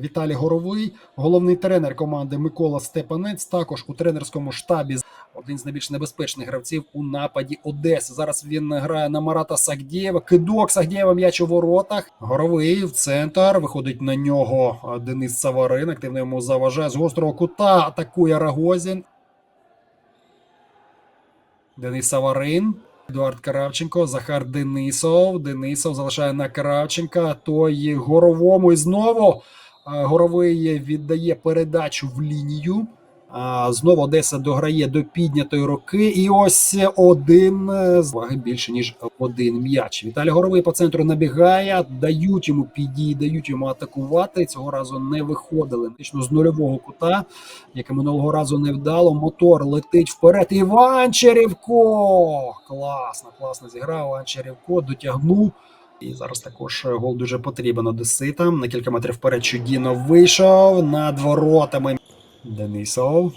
Віталій Горовий, головний тренер команди Микола Степанець. Також у тренерському штабі один з найбільш небезпечних гравців у нападі Одеси. Зараз він грає на Марата Сагдєєва. Кидок Сагдєєва м'яч у воротах. Горовий в центр. Виходить на нього Денис Саварин. Активно йому заважає з гострого кута. Атакує Рагозін. Денис Саварин. Едуард Кравченко, Захар Денисов. Денисов залишає на Кравченка. Той горовому і знову горовий віддає передачу в лінію. Знову Одеса дограє до піднятої руки. І ось один е, з ваги більше, ніж один м'яч. Віталій Горовий по центру набігає, дають йому підій, дають йому атакувати. Цього разу не виходили. Фактично з нульового кута, яке минулого разу не вдало. Мотор летить вперед. Іван Черівко! Класно, класно зіграв. Іван Черівко дотягнув. І зараз також гол дуже потрібен одеситам. На кілька метрів вперед Чудінов вийшов над воротами. Денисов.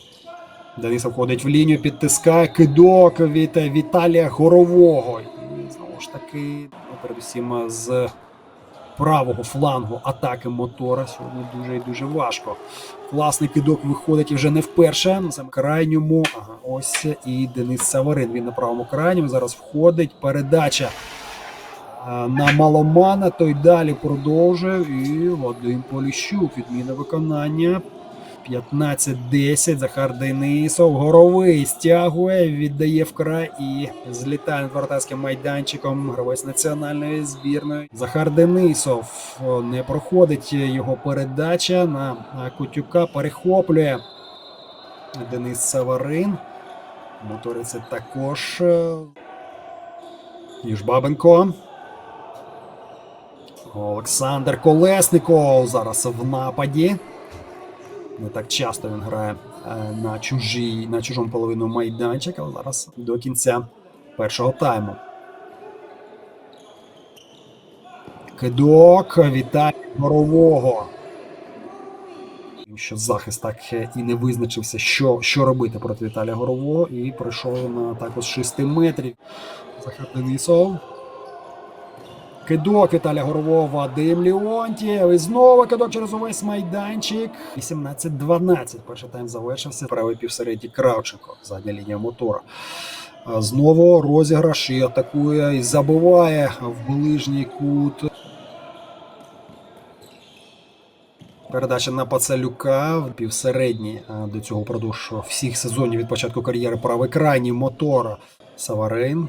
Денисов входить в лінію, підтискає кидок від Віталія Горового. І знову ж таки, ну, передусім з правого флангу атаки мотора сьогодні дуже і дуже важко. Класний кидок виходить і вже не вперше. На крайньому. Ага, ось і Денис Саварин. Він на правому крайньому. Зараз входить. Передача на Маломана. Той далі продовжує. І Вадим Поліщук. Відміна виконання. 15-10. Захар Денисов. Горовий стягує, віддає вкрай і злітає над вратарським майданчиком. Гравець національної збірної. Захар Денисов не проходить його передача на Кутюка. Перехоплює Денис Саварин. Моториться також. е, Южбабенко. Олександр Колесников зараз в нападі. Не так часто він грає е, на чужій, на чужому половину майданчика, але зараз до кінця першого тайму. Кидок Віталія Борового. Що захист так і не визначився, що, що робити проти Віталія Горового, і пройшов на атаку з 6 метрів. Захар Денисов. Кидок Віталія Горового, Вадим Леонтьєв. І знову кидок через увесь майданчик. 18-12. Перший тайм завершився. Правий півсередній Кравченко. Задня лінія мотора. Знову розіграш і атакує і забиває в ближній кут. Передача на Пацалюка півсередній до цього впродовж всіх сезонів від початку кар'єри правий крайній мотора. Саварин.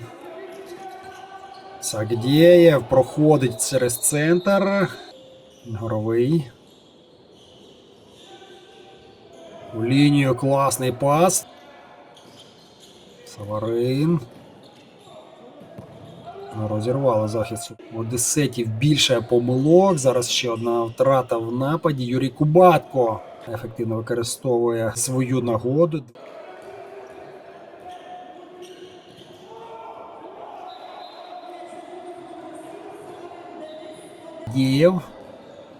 Сагдєєв проходить через центр. Горовий. У лінію класний пас. Саварин. Розірвали захист Одеситів більше помилок. Зараз ще одна втрата в нападі. Юрій Кубатко ефективно використовує свою нагоду. Дієв.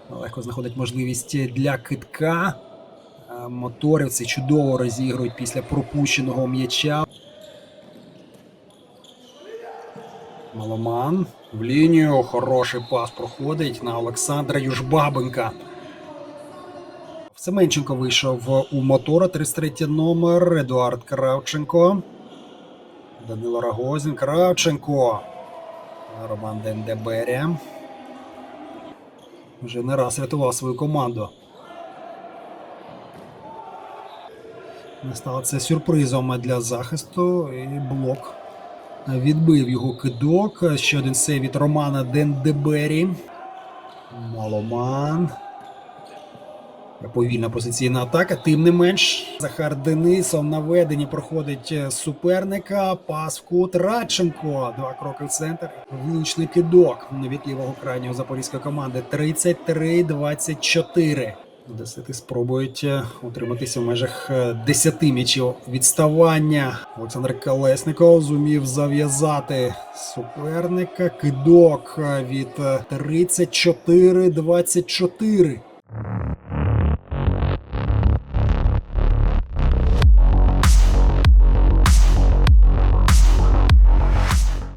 Легко знаходить можливість для китка. Е, Моторівці чудово розігрують після пропущеного м'яча. Маломан в лінію. Хороший пас проходить на Олександра Южбабенка. Семенченко вийшов у мотора. 33 номер. Едуард Кравченко. Данило Рагозін. Кравченко. Роман Дендеберя. Вже не раз рятував свою команду. Не стало це сюрпризом для захисту. І блок відбив його кидок. Ще один сейв від Романа Дендебері. Маломан. Повільна позиційна атака. Тим не менш, Захар Денисов на веденні проходить суперника. Пас в кут Радченко. Два кроки в центр. Влучний кидок від лівого крайнього запорізької команди. 33-24. Одесити спробують е, утриматися в межах е, 10 м'ячів відставання. Олександр Колесников зумів зав'язати суперника. Кидок е, від е, 34-24.